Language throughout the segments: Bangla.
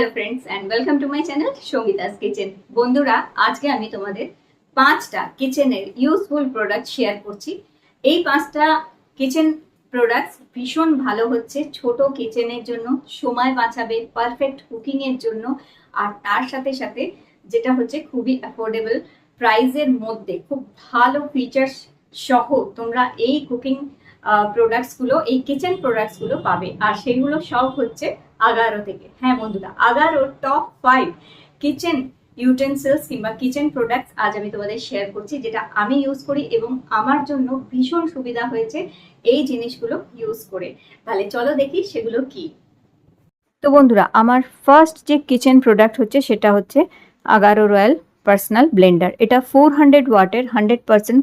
Hello friends welcome to my channel Sangeeta's kitchen বন্ধুরা, আজকে আমি তোমাদের পাঁচটা কিচেনের ইউজফুল প্রোডাক্ট শেয়ার করছি। এই পাঁচটা কিচেন প্রোডাক্টস ভীষণ ভালো হচ্ছে ছোট কিচেনের জন্য, সময় বাঁচাবে পারফেক্ট কুকিংয়ের জন্য, আর তার সাথে সাথে যেটা হচ্ছে খুবই অ্যাফোর্ডেবল প্রাইসের মধ্যে খুব ভালো ফিচার্স সহ তোমরা এই কুকিং প্রোডাক্টসগুলো এই কিচেন প্রোডাক্টসগুলো পাবে। আর সেগুলো সব হচ্ছে আগারো থেকে। হ্যাঁ বন্ধুরা Agaro top five kitchen utensils কিংবা কিচেন প্রোডাক্টস আজ আমি তোমাদের শেয়ার করছি, যেটা আমি ইউজ করি এবং আমার জন্য ভীষণ সুবিধা হয়েছে এই জিনিসগুলো ইউজ করে। তাহলে চলো দেখি সেগুলো কি। তো বন্ধুরা, আমার ফার্স্ট যে কিচেন প্রোডাক্ট হচ্ছে সেটা হচ্ছে আগারো রয়্যাল পার্সোনাল ব্লেন্ডার। এটা ফোর হান্ড্রেড ওয়াটের হান্ড্রেড পার্সেন্ট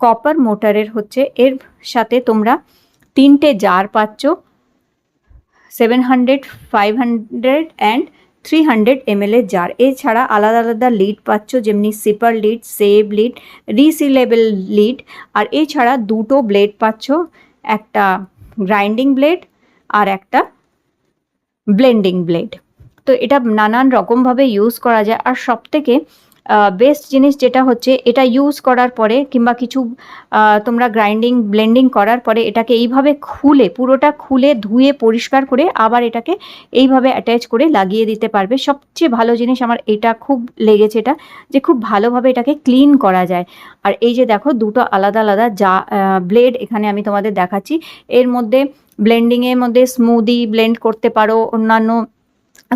কপার মোটরের হচ্ছে। এর সাথে তোমরা তিনটে জার পাচ্ছ। Seven hundred five hundred and three hundred jar এছাড়া আলাদা আলাদা লিড পাচ্ছ, যেমনি sipper lid save lid resealable lid আর এছাড়া দুটো ব্লেড পাচ্ছ, একটা গ্রাইন্ডিং ব্লেড আর একটা ব্লেন্ডিং ব্লেড তো এটা নানান রকমভাবে ইউজ করা যায়। আর সবথেকে বেস্ট জিনিস যেটা হচ্ছে, এটা ইউজ করার পরে কিংবা কিছু তোমরা গ্রাইন্ডিং ব্লেন্ডিং করার পরে এটাকে এইভাবে খুলে, পুরোটা খুলে, ধুয়ে, পরিষ্কার করে আবার এটাকে এইভাবে অ্যাটাচ করে লাগিয়ে দিতে পারবে। সবচেয়ে ভালো জিনিস আমার এটা খুব লেগেছে এটা, যে খুব ভালোভাবে এটাকে ক্লিন করা যায়। আর এই যে দেখো, দুটো আলাদা আলাদা যা ব্লেড এখানে আমি তোমাদের দেখাচ্ছি। এর মধ্যে ব্লেন্ডিংয়ের মধ্যে স্মুদি ব্লেন্ড করতে পারো, অন্যান্য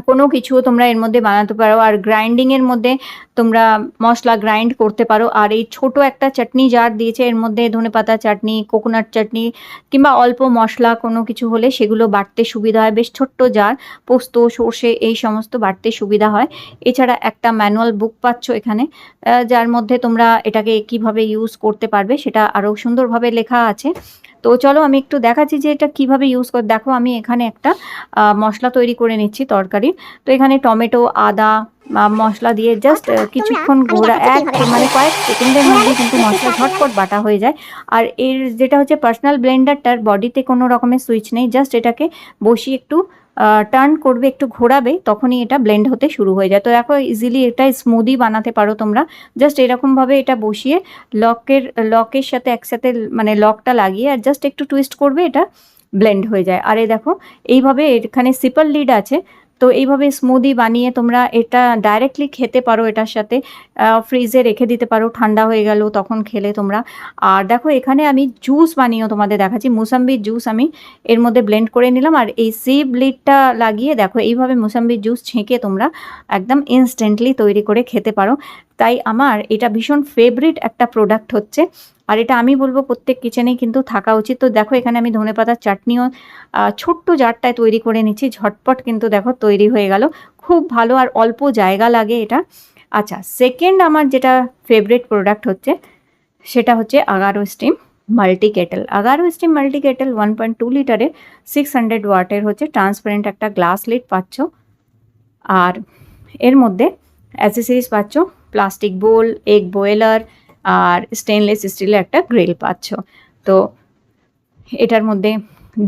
কোনো কিছু তোমরা এর মধ্যে বানাতে পারো। আর গ্রাইন্ডিংয়ের মধ্যে তোমরা মশলা গ্রাইন্ড করতে পারো। আর এই ছোট একটা চাটনি জার দিয়েছে, এর মধ্যে ধনেপাতা চাটনি কোকোনাট চাটনি কিংবা অল্প মশলা কোনো কিছু হলে সেগুলো বাটতে সুবিধা হয়। বেশ ছোট্ট জার পোস্ত, সর্ষে এই সমস্ত বাটতে সুবিধা হয়। এছাড়া একটা ম্যানুয়াল বুক পাচ্ছ এখানে যার মধ্যে তোমরা এটাকে কীভাবে ইউজ করতে পারবে সেটা আরও সুন্দরভাবে লেখা আছে। তো চলো আমি একটু দেখাচ্ছি যে এটা কীভাবে ইউজ কর দেখো আমি এখানে একটা মশলা তৈরি করে নিচ্ছি তরকারি। তো এখানে টমেটো আদা মশলা দিয়ে জাস্ট কিছুক্ষণ ঘোরা এক মানে কয়েক সেকেন্ডের মধ্যে কিন্তু মশলা ঝটপট বাটা হয়ে যায়। আর এর যেটা হচ্ছে পার্সোনাল ব্লেন্ডারটার বডিতে কোনো রকমের সুইচ নেই জাস্ট এটাকে বসিয়ে একটু টার্ন করবে, একটু ঘোরাবে, তখনই এটা ব্লেন্ড হতে শুরু হয়ে যায়। তো দেখো ইজিলি এটা স্মুদি বানাতে পারো তোমরা। জাস্ট এরকমভাবে এটা বসিয়ে লকের লকের সাথে একসাথে মানে লকটা লাগিয়ে আর জাস্ট একটু টুইস্ট করবে, এটা ব্লেন্ড হয়ে যায়। আর এই দেখো, এইভাবে এখানে সিপার লিড আছে। তো এইভাবে স্মুদি বানিয়ে তোমরা এটা ডাইরেক্টলি খেতে পারো এটার সাথে। ফ্রিজে রেখে দিতে পারো, ঠান্ডা হয়ে গেল, তখন খেলে তোমরা। আর দেখো, এখানে আমি জুস বানিয়েও তোমাদের দেখাচ্ছি। মুসাম্বির জুস আমি এর মধ্যে ব্লেন্ড করে নিলাম। আর এই সি ব্লিডটা লাগিয়ে দেখো, এইভাবে মুসাম্বির জুস ছেঁকে তোমরা একদম ইনস্ট্যান্টলি তৈরি করে খেতে পারো। তাই আমার এটা ভীষণ ফেভারিট একটা প্রোডাক্ট হচ্ছে। আর এটা আমি বলব প্রত্যেক কিচেনেই কিন্তু থাকা উচিত। তো দেখো এখানে আমি ধনেপাতার চাটনিও ছোট্ট জারটায় তৈরি করে নিচ্ছি। ঝটপট কিন্তু দেখো তৈরি হয়ে গেল। খুব ভালো আর অল্প জায়গা লাগে এটা। আচ্ছা সেকেন্ড আমার যেটা ফেভারিট প্রোডাক্ট হচ্ছে, সেটা হচ্ছে Agaro steam multi kettle Agaro steam multi kettle one point two লিটারের সিক্স হান্ড্রেড ওয়াটের হচ্ছে ট্রান্সপারেন্ট একটা গ্লাস লিড পাচ্ছ। আর এর মধ্যে অ্যাসেসরিজ পাচ্ছ প্লাস্টিক বোল, এগ বয়েলার আর স্টেনলেস স্টিলের একটা গ্রিল পাচ্ছ। তো এটার মধ্যে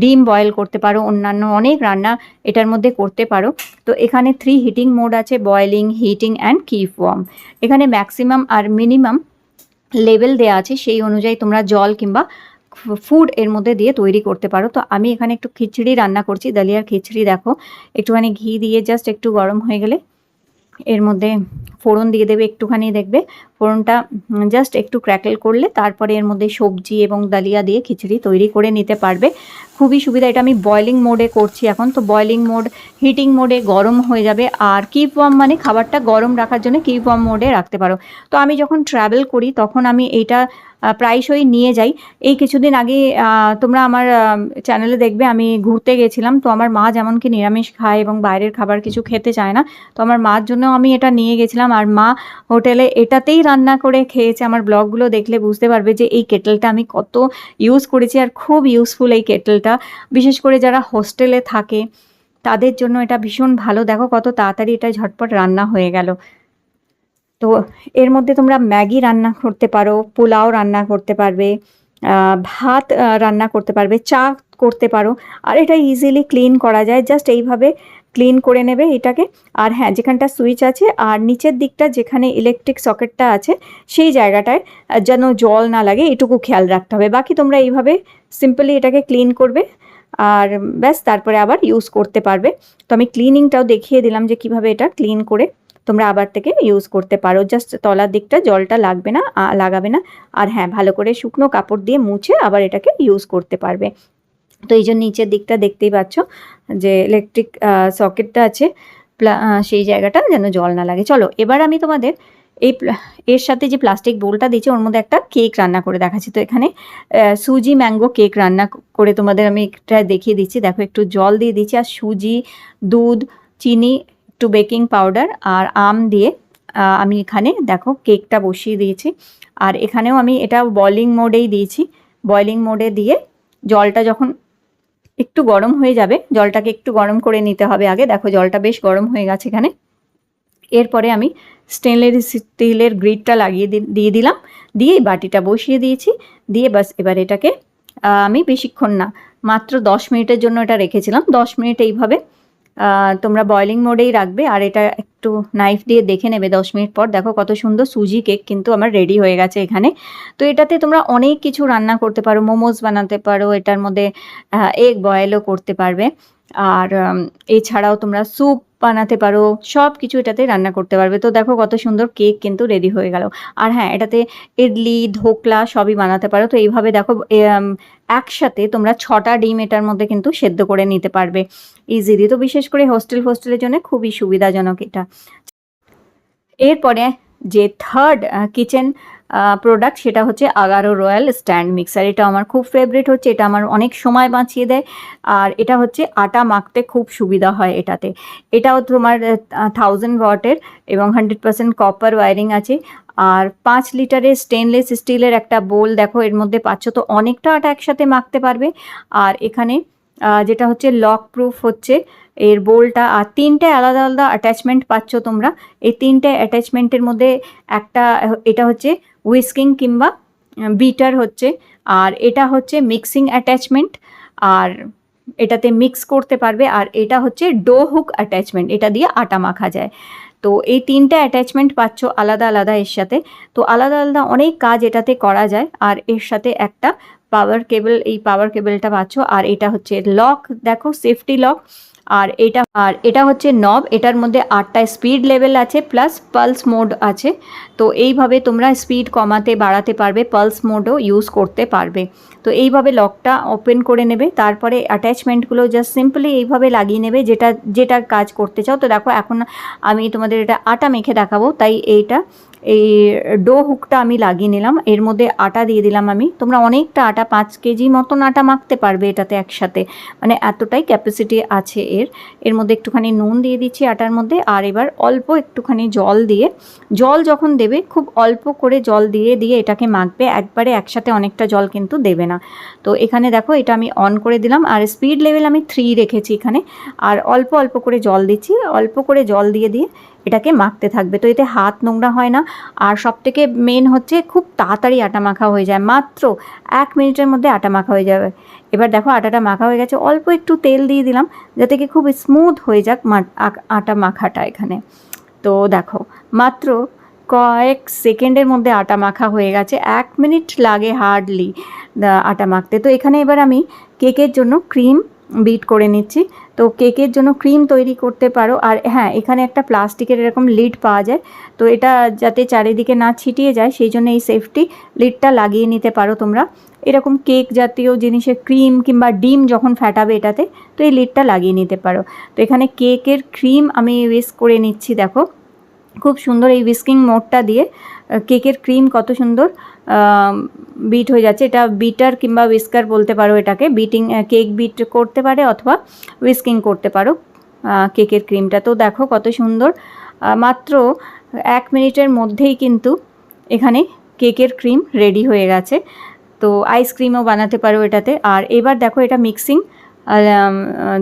ডিম বয়েল করতে পারো, অন্যান্য অনেক রান্না এটার মধ্যে করতে পারো। তো এখানে থ্রি হিটিং মোড আছে boiling heating and keep warm এখানে ম্যাক্সিমাম আর মিনিমাম লেভেল দেওয়া আছে, সেই অনুযায়ী তোমরা জল কিংবা ফুড এর মধ্যে দিয়ে তৈরি করতে পারো। তো আমি এখানে একটু খিচড়ি রান্না করছি, দালিয়ার খিচড়ি দেখো। একটুখানি ঘি দিয়ে জাস্ট একটু গরম হয়ে গেলে এর মধ্যে ফোড়ন দিয়ে দেবে একটুখানি দেখবে। ফোড়নটা জাস্ট একটু ক্র্যাকেল করলে তারপরে এর মধ্যে সবজি এবং ডালিয়া দিয়ে খিচড়ি তৈরি করে নিতে পারবে। খুবই সুবিধা এটা আমি বয়লিং মোডে করছি এখন। তো বয়লিং মোড হিটিং মোডে গরম হয়ে যাবে। আর কিপ ওয়ার্ম মানে খাবারটা গরম রাখার জন্য কিপ ওয়ার্ম মোডে রাখতে পারো। তো আমি যখন ট্রাভেল করি তখন আমি আহ, প্রায়শই নিয়ে যাই। এই কিছুদিন আগে তোমরা আমার চ্যানেলে দেখবে, আমি ঘুরতে গেছিলাম। তো আমার মা যেমন কি নিরামিষ খায় এবং বাইরের খাবার কিছু খেতে চায় না, তো আমার মার জন্য আমি এটা নিয়ে গেছিলাম। আর মা হোটেলে এটাতেই রান্না করে খেয়েছে। আমার ব্লগগুলো দেখলে বুঝতে পারবে যে এই কেটেলটা আমি কত ইউজ করেছি আর খুব ইউজফুল এই কেটেলটা। বিশেষ করে যারা হোস্টেলে থাকে, তাদের জন্য এটা ভীষণ ভালো। দেখো কত তাড়াতাড়ি এটা ঝটপট রান্না হয়ে গেল। তো এর মধ্যে তোমরা ম্যাগি রান্না করতে পারো, পোলাও রান্না করতে পারবে ভাত রান্না করতে পারবে, চা করতে পারো। আর এটা ইজিলি ক্লিন করা যায় জাস্ট এইভাবে ক্লিন করে নেবে এটাকে। আর হ্যাঁ যেখানটা সুইচ আছে, আর নিচের দিকটা যেখানে ইলেকট্রিক সকেটটা আছে, সেই জায়গাটায় যেন জল না লাগে, এটুকু খেয়াল রাখতে হবে। বাকি তোমরা এইভাবে সিম্পলি এটাকে ক্লিন করবে, আর ব্যাস, তারপরে আবার ইউজ করতে পারবে। তো আমি ক্লিনিংটাও দেখিয়ে দিলাম যে কীভাবে এটা ক্লিন করে তোমরা আবার থেকে ইউজ করতে পারো। জাস্ট তলার দিকটা জলটা লাগবে না লাগাবে না। আর হ্যাঁ ভালো করে শুকনো কাপড় দিয়ে মুছে আবার এটাকে ইউজ করতে পারবে। তো এই জন্য নিচের দিকটা দেখতেই পাচ্ছ যে ইলেকট্রিক সকেটটা আছে। সেই জায়গাটা যেন জল না লাগে। চলো, এবার আমি তোমাদের এই এর সাথে যে প্লাস্টিক বোলটা দিয়েছি, ওর মধ্যে একটা কেক রান্না করে দেখাচ্ছি। তো এখানে সুজি ম্যাঙ্গো কেক রান্না করে তোমাদের আমি একটা দেখিয়ে দিচ্ছি। দেখো, একটু জল দিয়ে দিচ্ছি আর সুজি, দুধ, চিনি একটু বেকিং পাউডার আর আম দিয়ে আমি এখানে দেখো কেকটা বসিয়ে দিয়েছি। আর এখানেও আমি এটা বয়লিং মোডেই দিয়েছি। বয়লিং মোডে দিয়ে জলটা যখন একটু গরম হয়ে যাবে, জলটাকে একটু গরম করে নিতে হবে আগে। দেখো জলটা বেশ গরম হয়ে গেছে এখানে। এরপরে আমি স্টেনলেস স্টিলের গ্রিডটা লাগিয়ে দিয়ে দিলাম। দিয়ে বাটিটা বসিয়ে দিয়েছি। দিয়ে বাস এবার এটাকে আমি বেশিক্ষণ না, মাত্র দশ মিনিটের জন্য এটা রেখেছিলাম। দশ মিনিট এইভাবে তোমরা বয়লিং মোডেই রাখবে আর এটা একটু নাইফ দিয়ে দেখে নেবে দশ মিনিট পর। দেখো কত সুন্দর সুজি কেক কিন্তু আমার রেডি হয়ে গেছে এখানে। তো এটাতে তোমরা অনেক কিছু রান্না করতে পারো মোমোজ বানাতে পারো, এটার মধ্যে এগ বয়েলও করতে পারবে। আর এছাড়াও তোমরা স্যুপ বানাতে পারো সব কিছু এটাতে রান্না করতে পারবে। তো দেখো কত সুন্দর কেক কিন্তু রেডি হয়ে গেল। আর হ্যাঁ এটাতে ইডলি, ধোকলা সবই বানাতে পারো। তো এইভাবে দেখো একসাথে তোমরা ছটা ডিম এটার মধ্যে কিন্তু সেদ্ধ করে নিতে পারবে। ইজিলি তো বিশেষ করে হোস্টেল ফোস্টেলের জন্য খুবই সুবিধাজনক এটা। এরপরে যে থার্ড কিচেন প্রোডাক্ট সেটা হচ্ছে আগারো রয়্যাল স্ট্যান্ড মিক্সার এটা আমার খুব ফেভারিট হচ্ছে, এটা আমার অনেক সময় বাঁচিয়ে দেয়। আর এটা হচ্ছে আটা মাখতে খুব সুবিধা হয় এটাতে। এটাও তোমার থাউজেন্ড ওয়াটের এবং হান্ড্রেড পার্সেন্ট কপার ওয়ারিং আছে। আর পাঁচ লিটারের স্টেনলেস স্টিলের একটা বোল দেখো, এর মধ্যে পাচ্ছ তো অনেকটা আটা একসাথে মাখতে পারবে। আর এখানে যেটা হচ্ছে লক প্রুফ হচ্ছে, এর বোলটা আর তিনটে আলাদা আলাদা অ্যাটাচমেন্ট পাচ্ছ তোমরা। এই তিনটে অ্যাটাচমেন্টের মধ্যে একটা, এটা হচ্ছে হুইস্কিং কিংবা বিটার হচ্ছে। আর এটা হচ্ছে মিক্সিং অ্যাটাচমেন্ট আর এটাতে মিক্স করতে পারবে। আর এটা হচ্ছে ডো হুক অ্যাটাচমেন্ট এটা দিয়ে আটা মাখা যায়। তো এই তিনটে অ্যাটাচমেন্ট পাচ্ছ আলাদা আলাদা এর সাথে। তো আলাদা আলাদা অনেক কাজ এটাতে করা যায়। আর এর সাথে একটা পাওয়ার কেবল এই পাওয়ার কেবলটা পাচ্ছ। আর এটা হচ্ছে লক দেখো সেফটি লক আর এটা আর এটা হচ্ছে নব এটার মধ্যে আটটা স্পিড লেভেল আছে প্লাস পালস মোড আছে। তো এইভাবে তোমরা স্পিড কমাতে, বাড়াতে পারবে পালস মোডও ইউজ করতে পারবে। তো এইভাবে লকটা ওপেন করে নেবে, তারপরে অ্যাটাচমেন্টগুলো জাস্ট সিম্পলি এইভাবে লাগিয়ে নেবে, যেটা, যেটার কাজ করতে চাও। তো দেখো, এখন আমি তোমাদের এটা আটা মেখে দেখাবো, তাই এইটা এই ডো হুকটা আমি লাগিয়ে নিলাম। এর মধ্যে আটা দিয়ে দিলাম আমি। তোমরা অনেকটা আটা, পাঁচ কেজি মতন আটা মাখতে পারবে এটাতে একসাথে। মানে এতটাই ক্যাপাসিটি আছে এর। এর মধ্যে একটুখানি নুন দিয়ে দিচ্ছি আটার মধ্যে আর এবার অল্প একটুখানি জল দিয়ে। জল যখন দেবে, খুব অল্প করে জল দিয়ে দিয়ে এটাকে মাখবে। একবারে একসাথে অনেকটা জল কিন্তু দেবে না। তো এখানে দেখো, এটা আমি অন করে দিলাম। আর স্পিড লেভেল আমি থ্রি রেখেছি এখানে। আর অল্প অল্প করে জল দিচ্ছি। অল্প করে জল দিয়ে দিয়ে এটাকে মাখতে থাকবে। তো এতে হাত নোংরা হয় না। আর সব থেকে মেন হচ্ছে খুব তাড়াতাড়ি আটা মাখা হয়ে যায়। মাত্র এক মিনিটের মধ্যে আটা মাখা হয়ে যাবে। এবার দেখো আটাটা মাখা হয়ে গেছে। অল্প একটু তেল দিয়ে দিলাম যাতে কি খুব স্মুথ হয়ে যাক আটা মাখাটা এখানে। তো দেখো মাত্র কয়েক সেকেন্ডের মধ্যে আটা মাখা হয়ে গেছে। এক মিনিট লাগে হার্ডলি আটা মাখতে। তো এখানে এবার আমি কেকের জন্য ক্রিম বিট করে নিচ্ছি। তো কেকের জন্য ক্রিম তৈরি করতে পারো। আর হ্যাঁ এখানে একটা প্লাস্টিকের এরকম লিড পাওয়া যায়। তো এটা যাতে চারিদিকে না ছিটিয়ে যায়, সেই জন্য এই সেফটি লিডটা লাগিয়ে নিতে পারো তোমরা। এরকম কেক জাতীয় জিনিসের ক্রিম কিংবা ডিম যখন ফাটাবে এটাতে, তো এই লিডটা লাগিয়ে নিতে পারো। তো এখানে কেকের ক্রিম আমি উইস করে নিচ্ছি, দেখো। খুব সুন্দর এই উইস্কিং মোডটা দিয়ে কেকের ক্রিম কত সুন্দর। বিট হয়ে যাচ্ছে। এটা বিটার কিংবা উইস্কার বলতে পারো এটাকে। বিটিং কেক বিট করতে পারে অথবা উইস্কিং করতে পারো কেকের ক্রিমটা তো দেখো কত সুন্দর। মাত্র এক মিনিটের মধ্যেই কিন্তু এখানে কেকের ক্রিম রেডি হয়ে গেছে। তো আইসক্রিমও বানাতে পারো এটাতে। আর এবার দেখো এটা মিক্সিং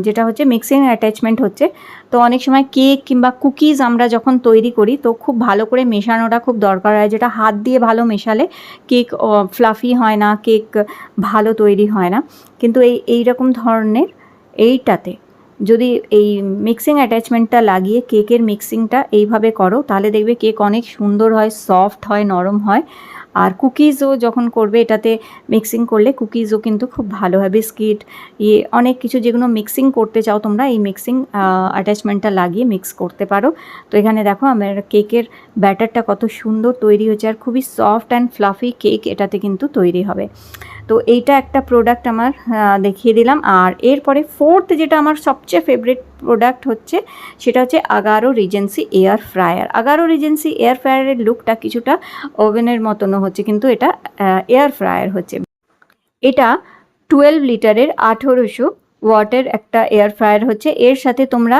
যেটা হচ্ছে মিক্সিং অ্যাটাচমেন্ট হচ্ছে। তো অনেক সময় কেক কিংবা কুকিজ আমরা যখন তৈরি করি, তো খুব ভালো করে মেশানোটা খুব দরকার হয়। যেটা হাত দিয়ে ভালো মেশালে কেক ফ্লাফি হয় না কেক ভালো তৈরি হয় না। কিন্তু এই এই রকম ধরনের এইটাতে যদি এই মিক্সিং অ্যাটাচমেন্টটা লাগিয়ে কেকের মিক্সিংটা এইভাবে করো, তাহলে দেখবে কেক অনেক সুন্দর হয় সফট হয়, নরম হয়। আর কুকিজও যখন করবে, এটাতে মিক্সিং করলে কুকিজও কিন্তু খুব ভালো হয়। বিস্কিট ইয়ে অনেক কিছু যেগুলো মিক্সিং করতে চাও তোমরা, এই মিক্সিং অ্যাটাচমেন্টটা লাগিয়ে মিক্স করতে পারো। তো এখানে দেখো আমার কেকের ব্যাটারটা কত সুন্দর তৈরি হয়েছে, আর খুবই সফট অ্যান্ড ফ্লাফি কেক এটাতে কিন্তু তৈরি হবে। তো এইটা একটা প্রোডাক্ট আমার দেখিয়ে দিলাম। আর এরপরে ফোর্থ যেটা আমার সবচেয়ে ফেভারিট প্রোডাক্ট হচ্ছে, সেটা হচ্ছে Agaro regency air fryer Agaro regency air ফ্রায়ারের লুকটা কিছুটা ওভেনের মতনও হচ্ছে, কিন্তু এটা এয়ার ফ্রায়ার হচ্ছে। এটা টুয়েলভ লিটারের আঠেরোশো ওয়াটের একটা এয়ার ফ্রায়ার হচ্ছে। এর সাথে তোমরা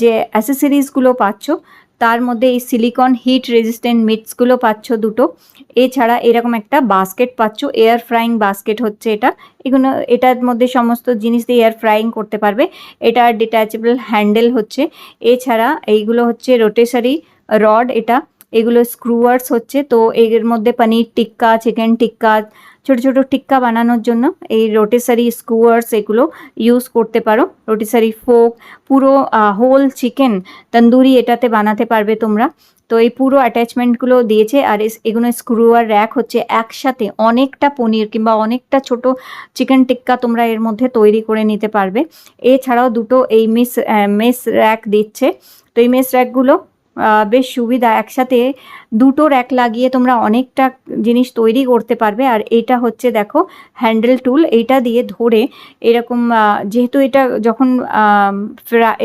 যে অ্যাসেসরিজগুলো পাচ্ছ তার মধ্যে এই সিলিকন হিট রেজিস্ট্যান্ট মিটসগুলো পাচ্ছ দুটো। এছাড়া এরকম একটা বাস্কেট পাচ্ছ এয়ার ফ্রাইং বাস্কেট হচ্ছে এটা। এগুলো, এটার মধ্যে সমস্ত জিনিস দিয়ে এয়ার ফ্রাইং করতে পারবে। এটা ডিট্যাচেবল হ্যান্ডেল হচ্ছে। এছাড়া এইগুলো হচ্ছে রোটেসারি রড এটা। এগুলো স্ক্রুয়ার্স হচ্ছে, তো এর মধ্যে পনির টিক্কা, চিকেন টিক্কা, ছোট ছোট টিক্কা বানানোর জন্য এই রোটেসারি স্কুয়ার্স এগুলো ইউজ করতে পারো। রোটেসারি ফোক, পুরো হোল চিকেন তন্দুরি এটাতে বানাতে পারবে তোমরা। তো এই পুরো অ্যাটাচমেন্টগুলো দিয়েছে আর এগুলো স্ক্রুয়ার র্যাক হচ্ছে একসাথে অনেকটা পনির কিংবা অনেকটা ছোট চিকেন টিক্কা তোমরা এর মধ্যে তৈরি করে নিতে পারবে। এছাড়াও দুটো এই মিস মেস র্যাক দিচ্ছে। তো এই মেস র্যাকগুলো বেশ সুবিধা একসাথে দুটো র্যাক লাগিয়ে তোমরা অনেকটা জিনিস তৈরি করতে পারবে। আর এটা হচ্ছে দেখো হ্যান্ডেল টুল এইটা দিয়ে ধরে এরকম যেহেতু এটা যখন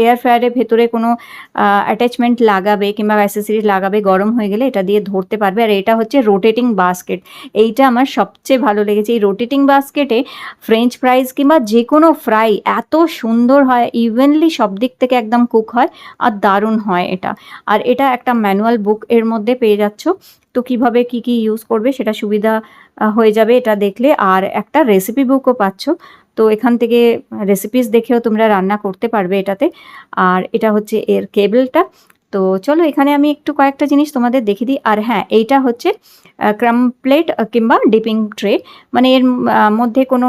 এয়ার ফ্রায়ারের ভেতরে কোনো অ্যাটাচমেন্ট লাগাবে কিংবা অ্যাসেসরিজ লাগাবে গরম হয়ে গেলে এটা দিয়ে ধরতে পারবে। আর এটা হচ্ছে রোটেটিং বাস্কেট এইটা আমার সবচেয়ে ভালো লেগেছে। এই রোটেটিং বাস্কেটে ফ্রেঞ্চ ফ্রাইজ কিংবা যে কোনো ফ্রাই এত সুন্দর হয় ইভেনলি সব দিক থেকে একদম কুক হয়, আর দারুণ হয় এটা। আর এটা একটা ম্যানুয়াল বুক এর মধ্যে পেয়ে যাচ্ছ। তো কীভাবে কি কি ইউজ করবে সেটা সুবিধা হয়ে যাবে এটা দেখলে। আর একটা রেসিপি বুকও পাচ্ছ। তো এখান থেকে রেসিপিস দেখেও তোমরা রান্না করতে পারবে এটাতে। আর এটা হচ্ছে এর কেবলটা তো চলো এখানে আমি একটু কয়েকটা জিনিস তোমাদের দেখিয়ে দিই। আর হ্যাঁ এইটা হচ্ছে ক্রাম প্লেট কিংবা ডিপিং ট্রে। মানে এর মধ্যে কোনো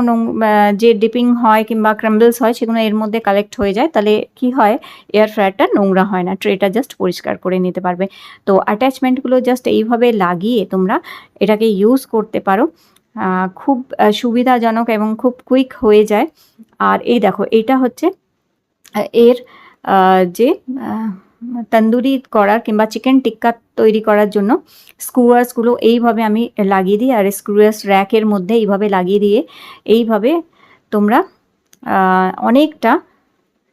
যে ডিপিং হয় কিংবা ক্রাম্বলস হয় সেগুলো এর মধ্যে কালেক্ট হয়ে যায়। তাহলে কি হয়, এয়ার ফ্রায়ারটা নোংরা হয় না, ট্রেটা জাস্ট পরিষ্কার করে নিতে পারবে। তো অ্যাটাচমেন্টগুলো জাস্ট এইভাবে লাগিয়ে তোমরা এটাকে ইউজ করতে পারো। খুব সুবিধাজনক এবং খুব কুইক হয়ে যায়। আর এই দেখো এটা হচ্ছে এর যে তন্দুরি করার কিংবা চিকেন টিক্কা তৈরি করার জন্য স্ক্রুয়ার্সগুলো এইভাবে আমি লাগিয়ে দিই, আর স্ক্রুয়ার্স র্যাকের মধ্যে এইভাবে লাগিয়ে দিয়ে এইভাবে তোমরা অনেকটা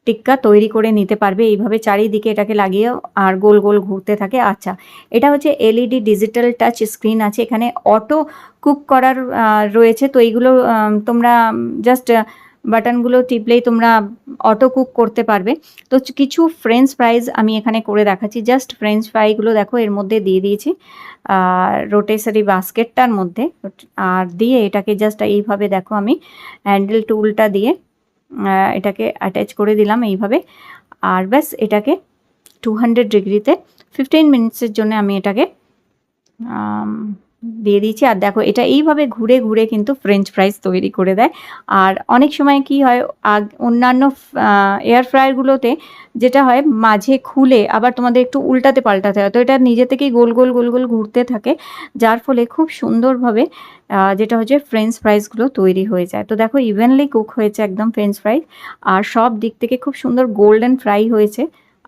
টিক্কা তৈরি করে নিতে পারবে। এইভাবে চারিদিকে এটাকে লাগিয়ে আর গোল গোল ঘুরতে থাকে। আচ্ছা এটা হচ্ছে এলইডি ডিজিটাল টাচ স্ক্রিন আছে, এখানে অটো কুক করার রয়েছে। তো এইগুলো তোমরা জাস্ট বাটনগুলো টিপলেই তোমরা অটো কুক করতে পারবে। তো কিছু ফ্রেঞ্চ ফ্রাইজ আমি এখানে করে দেখাচ্ছি। জাস্ট ফ্রেঞ্চ ফ্রাইগুলো দেখো, এর মধ্যে দিয়ে দিয়েছি। রোটেসারি বাস্কেটটার মধ্যে। আর দিয়ে এটাকে জাস্ট এইভাবে দেখো আমি হ্যান্ডেল টুলটা দিয়ে এটাকে অ্যাটাচ করে দিলাম এইভাবে। আর ব্যাস, এটাকে টু হান্ড্রেড ডিগ্রিতে ফিফটিন মিনিটসের জন্য আমি এটাকে দিয়ে দিয়েছি। আর দেখো, এটা এইভাবে ঘুরে ঘুরে কিন্তু ফ্রেঞ্চ ফ্রাইজ তৈরি করে দেয়। আর অনেক সময় কি হয়, আগ, অন্যান্য এয়ার ফ্রায়ারগুলোতে যেটা হয়, মাঝে খুলে আবার তোমাদের একটু উল্টাতে পাল্টাতে হয়। তো এটা নিজে থেকেই গোল গোল গোল গোল ঘুরতে থাকে। যার ফলে খুব সুন্দরভাবে যেটা হচ্ছে ফ্রেঞ্চ ফ্রাইসগুলো তৈরি হয়ে যায়। তো দেখো ইভেনলি কুক হয়েছে একদম ফ্রেঞ্চ ফ্রাইস আর সব দিক থেকে খুব সুন্দর গোল্ডেন ফ্রাই হয়েছে।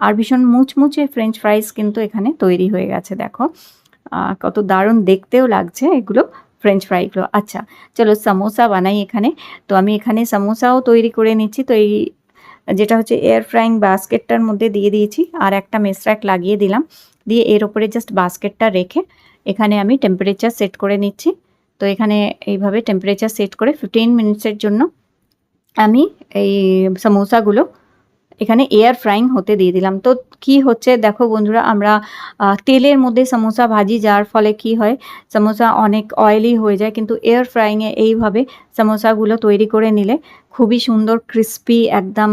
আর ভীষণ মুচমুচে ফ্রেঞ্চ ফ্রাইস কিন্তু এখানে তৈরি হয়ে গেছে, দেখো। কত দারুণ দেখতেও লাগছে এগুলো ফ্রেঞ্চ ফ্রাইগুলো আচ্ছা চলো সামোসা বানাই এখানে। তো আমি এখানে সামোসাও তৈরি করে নিচ্ছি। তো এই যেটা হচ্ছে এয়ার ফ্রাইং বাস্কেটটার মধ্যে দিয়ে দিয়েছি। আর একটা মেসরাক লাগিয়ে দিলাম। দিয়ে এর ওপরে জাস্ট বাস্কেটটা রেখে এখানে আমি টেম্পারেচার সেট করে নিচ্ছি। তো এখানে এইভাবে টেম্পারেচার সেট করে ফিফটিন মিনিটসের জন্য আমি এই সামোসাগুলো এখানে এয়ার ফ্রাইং হতে দিয়ে দিলাম। তো কি হচ্ছে? দেখো বন্ধুরা, আমরা তেলের মধ্যে সমোসা ভাজি, যার ফলে কি হয়? সমোসা অনেক অয়েলি হয়ে যায়, কিন্তু এয়ার ফ্রাইংয়ে এইভাবে সমোসাগুলো তৈরি করে নিলে খুবই সুন্দর ক্রিস্পি একদম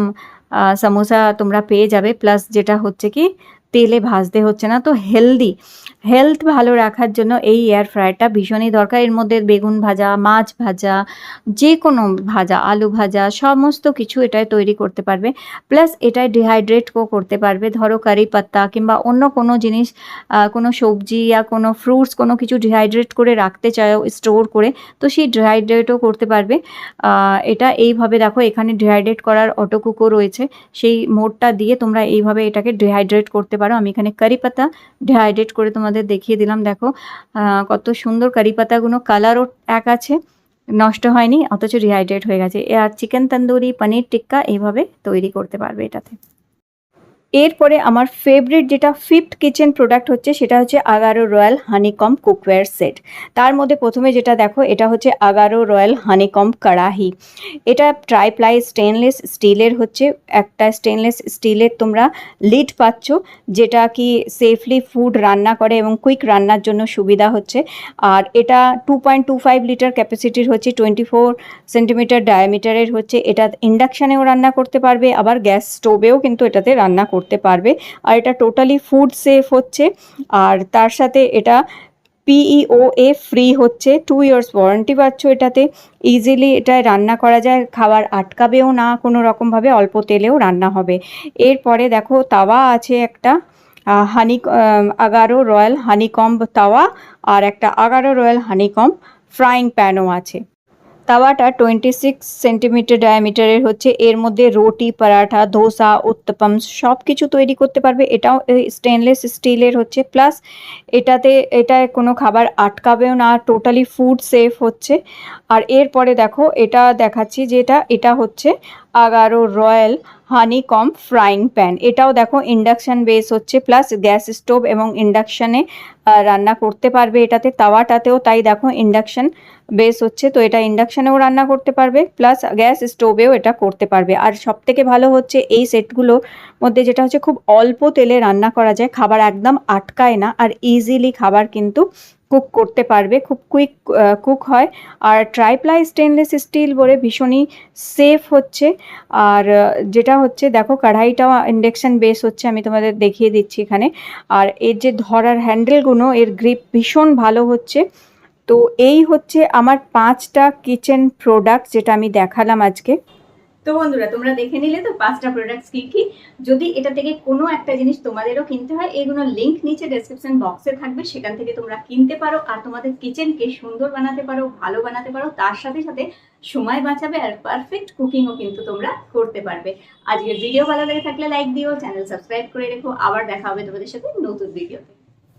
সমোসা তোমরা পেয়ে যাবে। প্লাস যেটা হচ্ছে কি, তেলে ভাজতে হচ্ছে না। তো হেলদি হেলথ ভালো রাখার জন্য এই এয়ার ফ্রায়ারটা ভীষণই দরকার। এর মধ্যে বেগুন ভাজা, মাছ ভাজা যে কোনো ভাজা, আলু ভাজা, সমস্ত কিছু এটায় তৈরি করতে পারবে। প্লাস এটায় ডিহাইড্রেটও করতে পারবে। ধরো কারি পাত্তা কিংবা অন্য কোনো জিনিস কোনো সবজি বা কোনো ফ্রুটস কোনো কিছু ডিহাইড্রেট করে রাখতে চাও স্টোর করে, তো সেই ডিহাইড্রেটও করতে পারবে। এটা এইভাবে দেখো, এখানে ডিহাইড্রেট করার অটোকুকো রয়েছে। সেই মোডটা দিয়ে তোমরা এইভাবে এটাকে ডিহাইড্রেট করতে পারো। আমি এখানে কারি পাতা ডিহাইড্রেট করে তোমাদের দেখিয়ে দিলাম, দেখো কত সুন্দর কারি পাতাগুলো, কালারও এক আছে, নষ্ট হয়নি, অথচ রিহাইড্রেট হয়ে গেছে। আর চিকেন তন্দুরি, পনির টিক্কা, এইভাবে তৈরি করতে পারবে এটাতে। এরপরে আমার ফেভারিট যেটা ফিফথ কিচেন প্রোডাক্ট হচ্ছে সেটা হচ্ছে Agaro royal honeycomb cookware set তার মধ্যে প্রথমে যেটা দেখো, এটা হচ্ছে আগারো রয়্যাল হানিকম কড়াহি এটা ট্রাইপ্লাই স্টেনলেস স্টিলের হচ্ছে, একটা স্টেনলেস স্টিলের তোমরা লিড পাচ্ছ, যেটা কি সেফলি ফুড রান্না করে এবং কুইক রান্নার জন্য সুবিধা হচ্ছে। আর এটা two point two five litre ক্যাপাসিটির হচ্ছে টোয়েন্টি ফোর সেন্টিমিটার ডায়ামিটারের হচ্ছে। এটা ইন্ডাকশানেও রান্না করতে পারবে, আবার গ্যাস স্টোভেও কিন্তু এটাতে রান্না পারবে। আর এটা টোটালি ফুড সেফ হচ্ছে। আর তার সাথে এটা পিইও এ ফ্রি হচ্ছে। টু ইয়ার্স ওয়ারেন্টি পাচ্ছ এটাতে। ইজিলি এটায় রান্না করা যায়। খাবার আটকাবেও না কোনো রকমভাবে অল্প তেলেও রান্না হবে। এরপরে দেখো, তাওয়া আছে একটা। হানি আগারো রয়্যাল হানিকম্ব তাওয়া। আর একটা আগারো রয়্যাল হানিকম্ব ফ্রাইং প্যানও আছে। তাওয়াটা টোয়েন্টি সিক্স সেন্টিমিটার ডায়ামিটারের হচ্ছে, এর মধ্যে রুটি, পরাঠা, ধোসা, উত্তপম সব কিছু তৈরি করতে পারবে। এটাও স্টেনলেস স্টিলের হচ্ছে। প্লাস এটাতে এটা কোনো খাবার আটকাবেও না টোটালি ফুড সেফ হচ্ছে। আর এরপরে দেখো, এটা দেখাচ্ছি যেটা এটা হচ্ছে Agaro royal honey comb frying pan. এটাও দেখো, ইন্ডাকশান বেস হচ্ছে, প্লাস গ্যাস স্টোভ এবং ইন্ডাকশানে রান্না করতে পারবে এটাতে। তাওয়াটাতেও তাই দেখো, ইন্ডাকশান বেস হচ্ছে, তো এটা ইন্ডাকশানেও রান্না করতে পারবে, প্লাস গ্যাস স্টোভেও এটা করতে পারবে। আর সব থেকে ভালো হচ্ছে এই সেটগুলোর মধ্যে, যেটা হচ্ছে খুব অল্প তেলে রান্না করা যায়, খাবার একদম আটকায় না, আর ইজিলি খাবার কিন্তু কুক করতে পারবে, খুব কুইক কুক হয়। আর ট্রাইপ্লাই স্টেনলেস স্টিল বলে ভীষণই সেফ হচ্ছে। আর যেটা হচ্ছে, দেখো কড়াইটাও ইন্ডাকশান বেস হচ্ছে, আমি তোমাদের দেখিয়ে দিচ্ছি এখানে। আর এর যে ধরার হ্যান্ডেলগুলো এর গ্রিপ ভীষণ ভালো হচ্ছে। তো এই হচ্ছে আমার পাঁচটা কিচেন প্রোডাক্ট যেটা আমি দেখালাম আজকে। তো বন্ধুরা, তোমরা দেখে নিলে তো পাঁচটা প্রোডাক্টস কি কি? যদি এটা থেকে কোনো একটা জিনিস তোমাদেরও কিনতে হয়, এগুলো লিঙ্ক নিচে ডেসক্রিপশন বক্সে থাকবে, সেখান থেকে তোমরা কিনতে পারো আর তোমাদের কিচেনকে সুন্দর বানাতে পারো, ভালো বানাতে পারো, তার সাথে সাথে সময় বাঁচাবে আর পারফেক্ট কুকিংও কিন্তু তোমরা করতে পারবে। আজকের ভিডিও ভালো লেগে থাকলে লাইক দিও চ্যানেল সাবস্ক্রাইব করে রেখো। আবার দেখা হবে তোমাদের সাথে নতুন ভিডিওতে